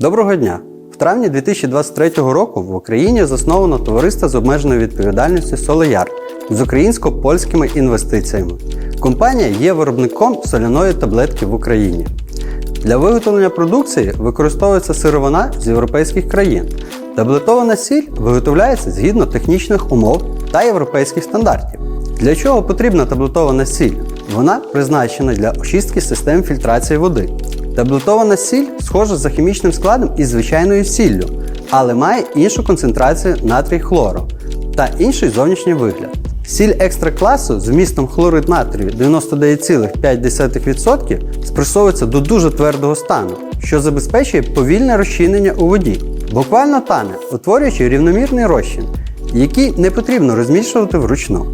Доброго дня! В травні 2023 року в Україні засновано товариство з обмеженою відповідальністю Солеяр з українсько-польськими інвестиціями. Компанія є виробником соляної таблетки в Україні. Для виготовлення продукції використовується сировина з європейських країн. Таблетована сіль виготовляється згідно технічних умов та європейських стандартів. Для чого потрібна таблетована сіль? Вона призначена для очистки систем фільтрації води. Таблетована сіль схожа за хімічним складом із звичайною сіллю, але має іншу концентрацію натрій хлору та інший зовнішній вигляд. Сіль екстра класу з вмістом хлорид натрію 99,5% спресовується до дуже твердого стану, що забезпечує повільне розчинення у воді. Буквально тане, утворюючи рівномірний розчин, який не потрібно розмішувати вручну.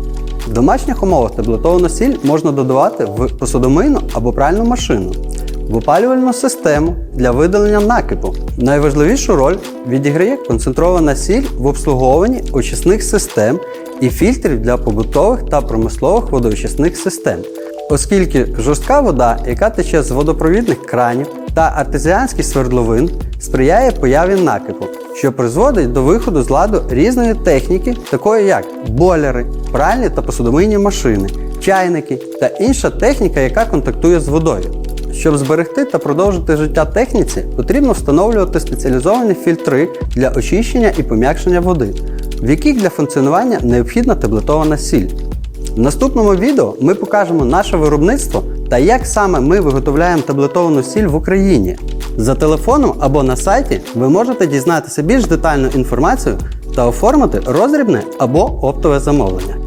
В домашніх умовах таблетовану сіль можна додавати в посудомийну або пральну машину, в опалювальну систему для видалення накипу. Найважливішу роль відіграє концентрована сіль в обслуговуванні очисних систем і фільтрів для побутових та промислових водоочисних систем, оскільки жорстка вода, яка тече з водопровідних кранів та артезіанських свердловин, сприяє появі накипу, що призводить до виходу з ладу різної техніки, такої як бойлери, пральні та посудомийні машини, чайники та інша техніка, яка контактує з водою. Щоб зберегти та продовжити життя техніці, потрібно встановлювати спеціалізовані фільтри для очищення і пом'якшення води, в яких для функціонування необхідна таблетована сіль. В наступному відео ми покажемо наше виробництво та як саме ми виготовляємо таблетовану сіль в Україні. За телефоном або на сайті ви можете дізнатися більш детальну інформацію та оформити роздрібне або оптове замовлення.